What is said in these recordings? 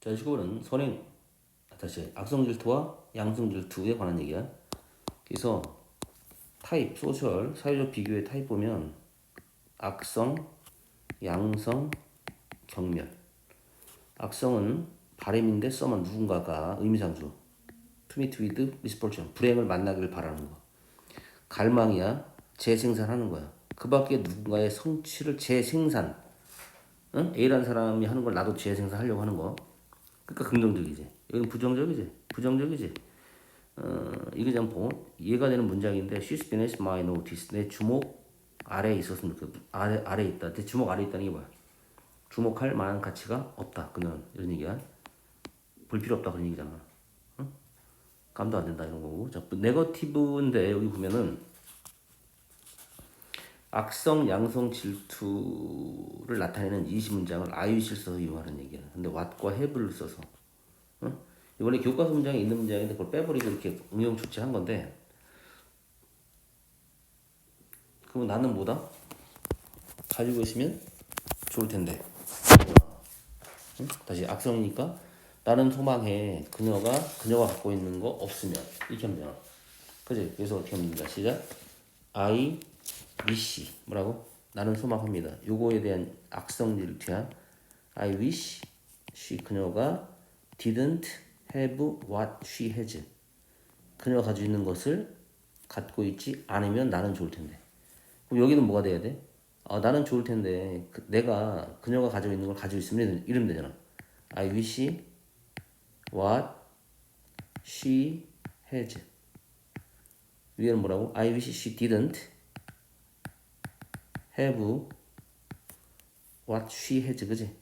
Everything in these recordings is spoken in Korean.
자, 15번은 선행 아, 다시 악성 질투와 양성 질투에 관한 얘기야. 그래서 타입 소셜 사회적 비교의 타입 보면 악성, 양성, 경멸. 악성은 바램인데 써만 누군가가 to meet with misfortune 불행을 만나기를 바라는 거. 갈망이야 재생산하는 거야. 그 밖에 누군가의 성취를 재생산. 응? A라는 사람이 하는 걸 나도 재생산하려고 하는 거. 그러니까 긍정적이지. 이건 부정적이지. 부정적이지. 어, 이게 좀 보, 이해가 되는 문장인데 she's as my notice. 내 주목 아래에 있었으면 좋겠다. 아래, 아래에 있다. 내 주목 아래에 있다는 게 뭐야? 주목할 만한 가치가 없다. 그는 이런 얘기야. 볼 필요 없다 그런 얘기잖아. 응? 감도 안 된다 이런 거고. 자, 네거티브인데 여기 보면은 악성, 양성 질투를 나타내는 이시 문장을 아유실 써서 이용하는 얘기야. 근데 what과 have를 써서. 응? 이번에 교과서 문장에 있는 문장인데 그걸 빼버리고 이렇게 응용 조치한 건데 그럼 나는 뭐다? 가지고 있으면 좋을 텐데. 응? 다시 악성이니까 나는 소망해 그녀가 그녀가 갖고 있는 거 없으면 이렇게 하면? 그지? 그래서 어떻게 된다? 시작. I wish 뭐라고? 나는 소망합니다. 요거에 대한 악성 질투야. I wish she 그녀가 didn't have what she has. 그녀가 가지고 있는 것을 갖고 있지 않으면 나는 좋을 텐데. 그럼 여기는 뭐가 돼야 돼? 아, 나는 좋을 텐데 그, 내가 그녀가 가지고 있는 걸 가지고 있으면 이러면 되잖아. I wish what she has. 위에는 뭐라고? I wish she didn't have what she has. 그지?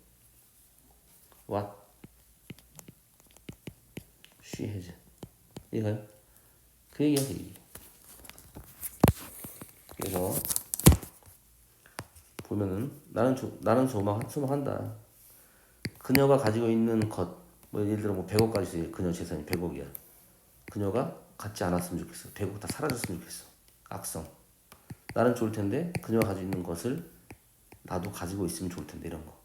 what she has. 이거요? 그 얘기야, 그 얘기. 그래서 보면은 나는 조, 나는 소망 소망한다. 그녀가 가지고 있는 것, 뭐 예를 들어 뭐 100억까지 있어요. 그녀 재산이 100억이야. 그녀가 갖지 않았으면 좋겠어. 100억 다 사라졌으면 좋겠어. 악성. 나는 좋을 텐데 그녀가 가지고 있는 것을 나도 가지고 있으면 좋을 텐데 이런 거.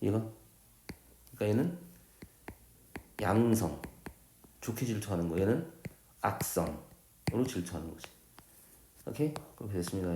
이해가? 그러니까 얘는 양성. 좋게 질투하는 거. 얘는 악성으로 질투하는 거지. 오케이? 그렇게 됐습니다.